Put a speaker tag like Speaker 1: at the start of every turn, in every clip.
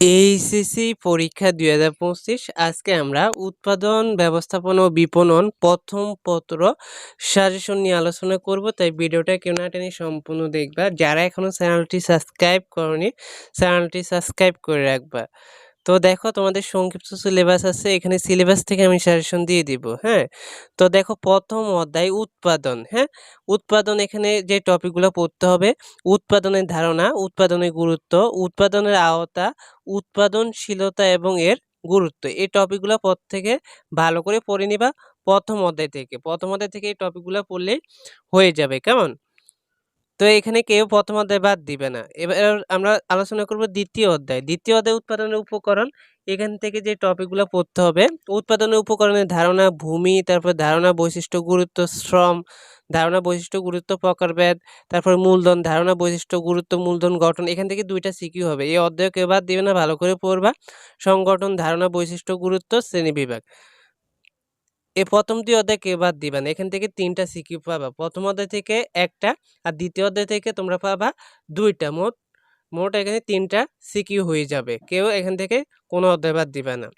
Speaker 1: HSC পরীক্ষা দুই হাজার পঁচিশ। আজকে আমরা উৎপাদন, ব্যবস্থাপনা ও বিপণন প্রথম পত্র সাজেশন নিয়ে আলোচনা করব। তাই ভিডিওটা কেউ না টেনে সম্পূর্ণ দেখবা। যারা এখনও চ্যানেলটি সাবস্ক্রাইব করনি চ্যানেলটি সাবস্ক্রাইব করে রাখবা। তো দেখো তোমাদের সংক্ষিপ্ত সিলেবাস আছে, এখানে সিলেবাস থেকে আমি সাজেশন দিয়ে দিব হ্যাঁ? তো দেখো প্রথম অধ্যায় উৎপাদন হ্যাঁ? উৎপাদন এখানে যে টপিকগুলো পড়তে হবে, উৎপাদনের ধারণা, উৎপাদনের গুরুত্ব, উৎপাদনের আওতা, উৎপাদনশীলতা এবং এর গুরুত্ব। এই টপিকগুলো পর থেকে ভালো করে পড়ে নিবা প্রথম অধ্যায় থেকে। প্রথম অধ্যায় থেকে এই টপিকগুলো পড়লেই হয়ে যাবে, কেমন? তো এখানে কেউ প্রথম অধ্যায় বাদ দিবে না। এবার আমরা আলোচনা করব দ্বিতীয় অধ্যায়। দ্বিতীয় অধ্যায় উৎপাদনের উপকরণ। এখান থেকে যে টপিকগুলো পড়তে হবে, উৎপাদনের উপকরণের ধারণা, ভূমি, তারপর ধারণা বৈশিষ্ট্য, গুরুত্ব, শ্রম, ধারণা বৈশিষ্ট্য, গুরুত্ব, প্রকারভেদ, তারপর মূলধন, ধারণা বৈশিষ্ট্য, গুরুত্ব, মূলধন, গঠন। এখান থেকে দুইটা সিকিউ হবে। এই অধ্যায় কেউ বাদ দিবে না, ভালো করে পড়বা। সংগঠন, ধারণা বৈশিষ্ট্য, গুরুত্ব, শ্রেণি বিভাগ। এই প্রথম দুই অধ্যায় কেউ বাদ দিবা না? এখান থেকে তিনটা সিকিউ পাবা। প্রথম অধ্যায় থেকে একটা আর দ্বিতীয় অধ্যায় থেকে তোমরা পাবা দুইটা। মোট মোট এখানে তিনটা সিকিউ হয়ে যাবে। কেউ এখান থেকে কোনো অধ্যায় বাদ দিবে না।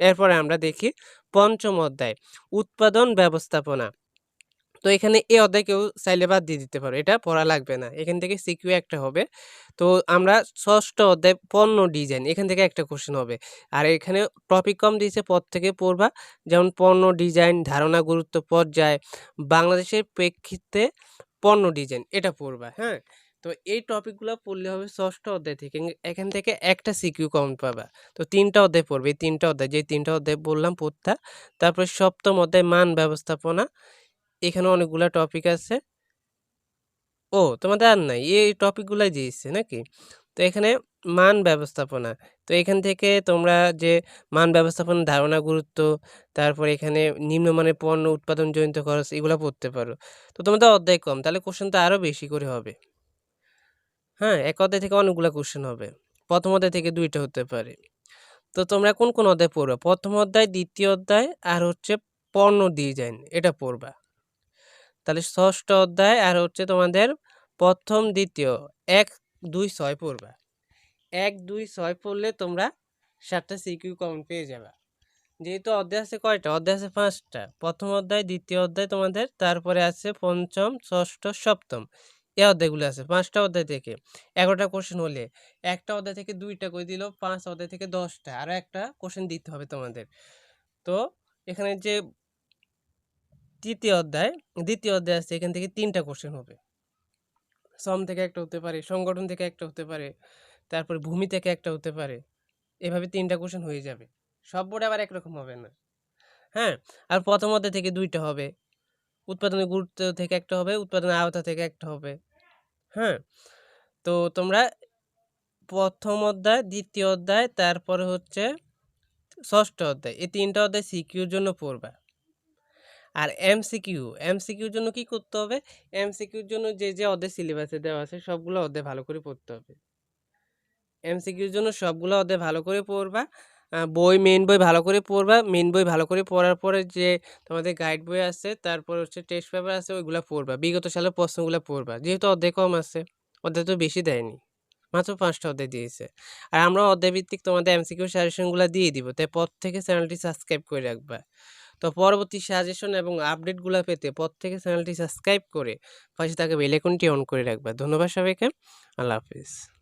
Speaker 1: এরপরে আমরা দেখি পঞ্চম অধ্যায়, উৎপাদন ব্যবস্থাপনা। তো এখানে এ অধ্যায় কেউ চাইলে বাদ দিয়ে দিতে পারো। এটা পড়া লাগবে না। এখান থেকে সিকিউ একটা হবে। তো আমরা ষষ্ঠ অধ্যায় পণ্য ডিজাইন, এখান থেকে একটা কোশ্চেন হবে। আর এখানে টপিক কম দিয়েছে, পদ থেকে পড়বা। যেমন পণ্য ডিজাইন, ধারণা গুরুত্ব, পর্যায়, বাংলাদেশের প্রেক্ষিতে পণ্য ডিজাইন, এটা পড়বা হ্যাঁ? তো এই টপিকগুলো পড়লে হবে ষষ্ঠ অধ্যায় থেকে। এখান থেকে একটা সিকিউ কম পাবা। তো তিনটা অধ্যায় পড়বে, এই তিনটা অধ্যায়, যে তিনটা অধ্যায় বললাম পড়তা তারপরে সপ্তম অধ্যায় মান ব্যবস্থাপনা এখানে অনেকগুলা টপিক আছে। ও, তোমাদের আর নাই, এই টপিকগুলাই দিয়েছে নাকি? তো এখানে মান ব্যবস্থাপনা, তো এখান থেকে তোমরা যে মান ব্যবস্থাপনার ধারণা, গুরুত্ব, তারপর এখানে নিম্নমানের পণ্য উৎপাদন জনিত খরচ, এগুলো পড়তে পারো। তো তোমাদের অধ্যায় কম, তাহলে কোশ্চেন তো আরও বেশি করে হবে। হ্যাঁ এক অধ্যায় থেকে অনেকগুলো কোশ্চেন হবে, প্রথম অধ্যায় থেকে দুইটা হতে পারে। তো তোমরা কোন কোন অধ্যায় পড়বা? প্রথম অধ্যায়, দ্বিতীয় অধ্যায়, আর হচ্ছে পণ্য ডিজাইন, এটা পড়বা। তাহলে ষষ্ঠ অধ্যায় আর হচ্ছে তোমাদের প্রথম দ্বিতীয়। এক, দুই, ছয় পড়বা। এক, দুই, ছয় পড়লে তোমরা সাতটা সিকিউ কমন পেয়ে যাবে। যেহেতু অধ্যায় আছে কয়টা? অধ্যায় আছে পাঁচটা। প্রথম অধ্যায়, দ্বিতীয় অধ্যায় তোমাদের, তারপরে আছে পঞ্চম, ষষ্ঠ, সপ্তম। এই অধ্যায়গুলো আছে পাঁচটা অধ্যায় থেকে। এগারোটা কোশ্চেন হলে একটা অধ্যায় থেকে দুইটা করে দিল, পাঁচ অধ্যায় থেকে দশটা। আরও একটা কোশ্চেন দিতে হবে তোমাদের। তো এখানে যে তৃতীয় অধ্যায়, দ্বিতীয় অধ্যায় আছে, এখান থেকে তিনটা কোশ্চেন হবে। শ্রম থেকে একটা হতে পারে, সংগঠন থেকে একটা হতে পারে, তারপরে ভূমি থেকে একটা হতে পারে, এভাবে তিনটা কোশ্চেন হয়ে যাবে। সব বোর্ডে আবার একরকম হবে না। হ্যাঁ আর প্রথম অধ্যায় থেকে দুইটা হবে। উৎপাদনের গুরুত্ব থেকে একটা হবে, উৎপাদনের আওতা থেকে একটা হবে। হ্যাঁ তো তোমরা প্রথম অধ্যায়, দ্বিতীয় অধ্যায়, তারপরে হচ্ছে ষষ্ঠ অধ্যায়, এই তিনটা অধ্যায় সিকিউর জন্য পড়বা। আর এমসিকিউ, এমসিকিউর জন্য কি করতে হবে? এমসিকিউর জন্য যে যে অধ্যায় সিলেবাসে দেওয়া আছে, সবগুলো অধ্যায় ভালো করে পড়তে হবে। এমসিকিউর জন্য সবগুলো অধ্যায় ভালো করে পড়বা। বই মেন বই ভালো করে পড়বা। মেন বই ভালো করে পড়ার পরে যে, তোমাদের গাইড বই আছে, তারপর হচ্ছে টেস্ট পেপার আছে, ওইগুলো পড়বা। বিগত সালের প্রশ্নগুলো পড়বা। যেহেতু অধ্যায় কম আছে অর্ধেক তো বেশি দেয়নি। মাত্র পাঁচটা অধ্যায় দিয়েছে। আর আমরা অধ্যায় ভিত্তিক তোমাদের এমসিকিউ সাজেশনগুলো দিয়ে দিব। তাই পর থেকে চ্যানেলটি সাবস্ক্রাইব করে রাখবা। তো পরবর্তী সাজেশন এবং আপডেটগুলো পেতে পর থেকে চ্যানেলটি সাবস্ক্রাইব করে পাশে তাকে বেলেকনটি অন করে রাখবা। ধন্যবাদ সবাইকে। আল্লাহ হাফিজ।